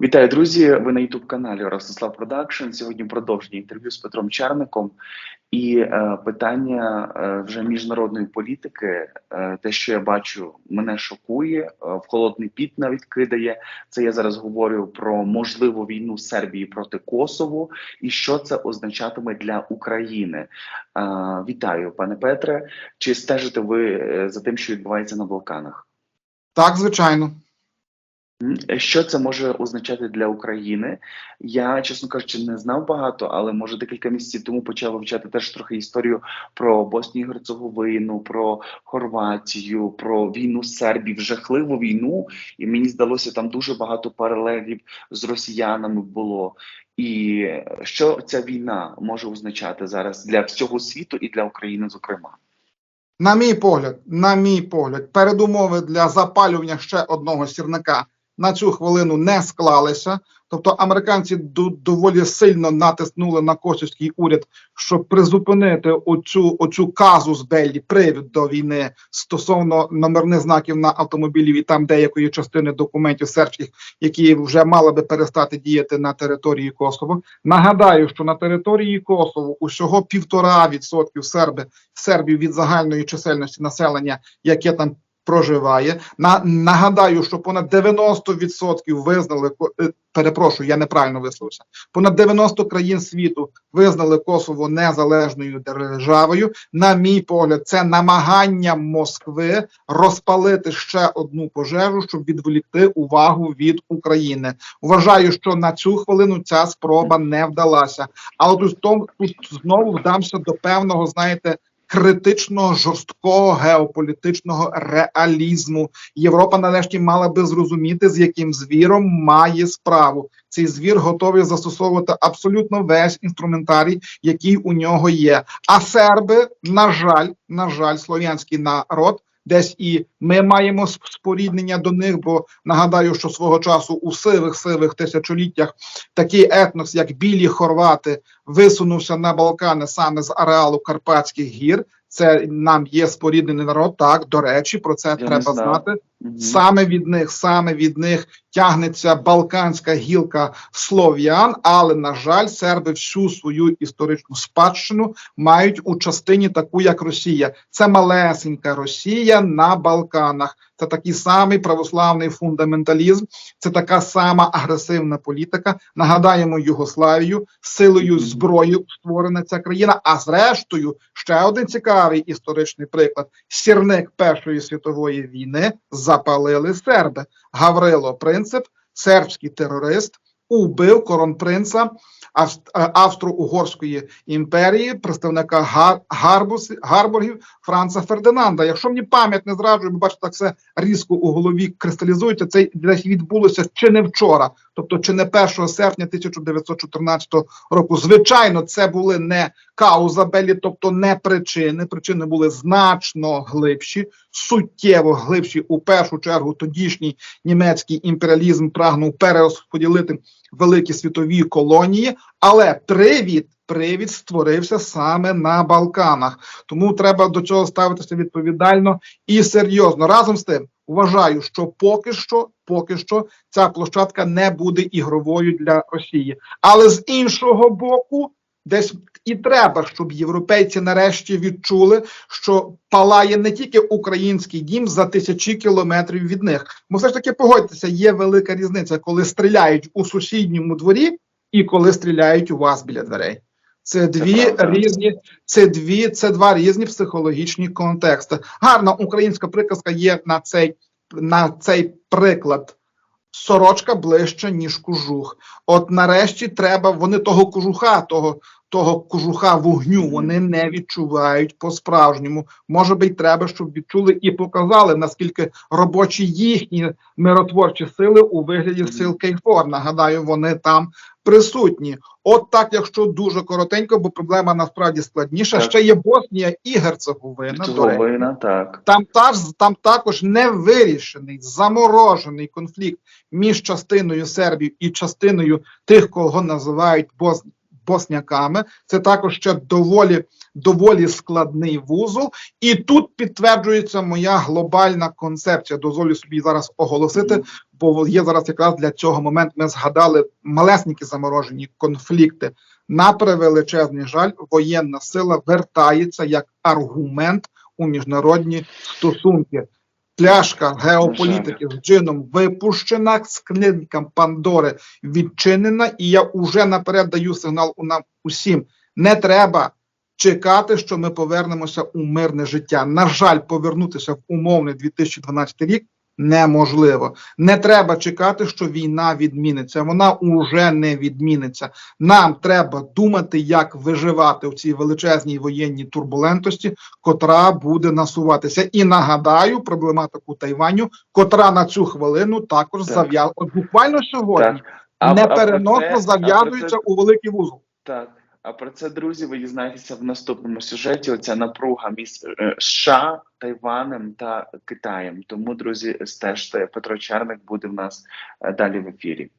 Вітаю, друзі! Ви на youtube каналі Ростислав Продакшн. Сьогодні продовження інтерв'ю з Петром Черником і е, питання е, вже міжнародної політики. Е, те, що я бачу, мене шокує, е, в холодний піт навіть кидає. Це я зараз говорю про можливу війну Сербії проти Косово і що це означатиме для України. Е, вітаю, пане Петре. Чи стежите ви е, за тим, що відбувається на Балканах? Так, звичайно. Що це може означати для України? Я, чесно кажучи, не знав багато, але може декілька місяців тому почав вивчати теж трохи історію про Боснію і Герцеговину, про Хорватію, про війну з Сербії, жахливу війну. І мені здалося, там дуже багато паралелів з росіянами було. І що ця війна може означати зараз для всього світу і для України, зокрема? На мій погляд, на мій погляд, передумови для запалювання ще одного сірника на цю хвилину не склалися. Тобто американці доволі сильно натиснули на косівський уряд, щоб призупинити оцю, оцю казу з Беллі, привід до війни стосовно номерних знаків на автомобілів і там деякої частини документів сербських, які вже мали би перестати діяти на території Косово. Нагадаю, що на території Косово усього півтора відсотків серби сербів від загальної чисельності населення, яке там проживає. На нагадаю, що понад 90% визнали е, перепрошую, я неправильно висловився. Понад 90 країн світу визнали Косово незалежною державою. На мій погляд, це намагання Москви розпалити ще одну пожежу, щоб відволікти увагу від України. Вважаю, що на цю хвилину ця спроба не вдалася. Але тут, тут знову вдамся до певного, знаєте. Критичного жорсткого геополітичного реалізму Європа нарешті мала би зрозуміти, з яким звіром має справу. Цей звір готовий застосовувати абсолютно весь інструментарій, який у нього є. А серби, на жаль, на жаль, слов'янський народ. Десь і ми маємо споріднення до них, бо нагадаю, що свого часу у сивих сивих тисячоліттях такий етнос, як білі хорвати, висунувся на Балкани саме з ареалу Карпатських гір. Це нам є споріднений народ. Так, до речі, про це Я треба знати. Саме від них, саме від них тягнеться балканська гілка слов'ян, але на жаль, серби всю свою історичну спадщину мають у частині таку, як Росія. Це малесенька Росія на Балканах. Це такий самий православний фундаменталізм, це така сама агресивна політика. Нагадаємо Югославію, силою зброї створена ця країна. А зрештою, ще один цікавий історичний приклад: сірник Першої світової війни запалили серби. Гаврило Принцип, сербський терорист, убив коронпринца е, Австро-Угорської імперії, представника Гарбус, Гарбургів Франца Фердинанда. Якщо мені пам'ять не зраджує, бо бачите, так все різко у голові кристалізується. Це відбулося чи не вчора, тобто чи не 1 серпня 1914 року. Звичайно, це були не кауза белі, тобто не причини. Причини були значно глибші, суттєво глибші. У першу чергу тодішній німецький імперіалізм прагнув перерозподілити великі світові колонії, але привід. Привід створився саме на Балканах, тому треба до цього ставитися відповідально і серйозно. Разом з тим, вважаю, що поки що, поки що, ця площадка не буде ігровою для Росії. Але з іншого боку, десь і треба, щоб європейці нарешті відчули, що палає не тільки український дім за тисячі кілометрів від них. Бо все ж таки погодьтеся, є велика різниця, коли стріляють у сусідньому дворі і коли стріляють у вас біля дверей. Це дві правда. різні, це дві, це два різні психологічні контексти. Гарна українська приказка є на цей на цей приклад. Сорочка ближче, ніж кожух. От нарешті треба, вони того кожуха, того, того кожуха вогню, вони не відчувають по-справжньому. Може би, треба, щоб відчули і показали, наскільки робочі їхні миротворчі сили у вигляді сил Кейфор. Нагадаю, вони там присутні. От так, якщо дуже коротенько, бо проблема насправді складніша. Так. Ще є Боснія і Герцеговина. Герцеговина, так. Там, та, там також не вирішений, заморожений конфлікт між частиною Сербії і частиною тих, кого називають Бос, босняками. Це також ще доволі доволі складний вузол. І тут підтверджується моя глобальна концепція. Дозволю собі зараз оголосити, бо є зараз якраз для цього момент. Ми згадали малесенькі заморожені конфлікти. На превеличезний жаль, воєнна сила вертається як аргумент у міжнародні стосунки. Пляшка геополітики з джином випущена, скринька Пандори відчинена, і я уже наперед даю сигнал у нам усім. Не треба чекати, що ми повернемося у мирне життя. На жаль, повернутися в умовний 2012 рік неможливо. Не треба чекати, що війна відміниться. Вона уже не відміниться. Нам треба думати, як виживати в цій величезній воєнній турбулентності, котра буде насуватися. І нагадаю проблематику Тайваню, котра на цю хвилину також Так. зав'язує. От буквально сьогодні Так. А- непереносно зав'язується у великий вузол. Так. А про це, друзі, ви дізнаєтеся в наступному сюжеті. Оця напруга між е, США, Тайванем та Китаєм. Тому, друзі, стежте Петро Черник буде в нас е, далі в ефірі.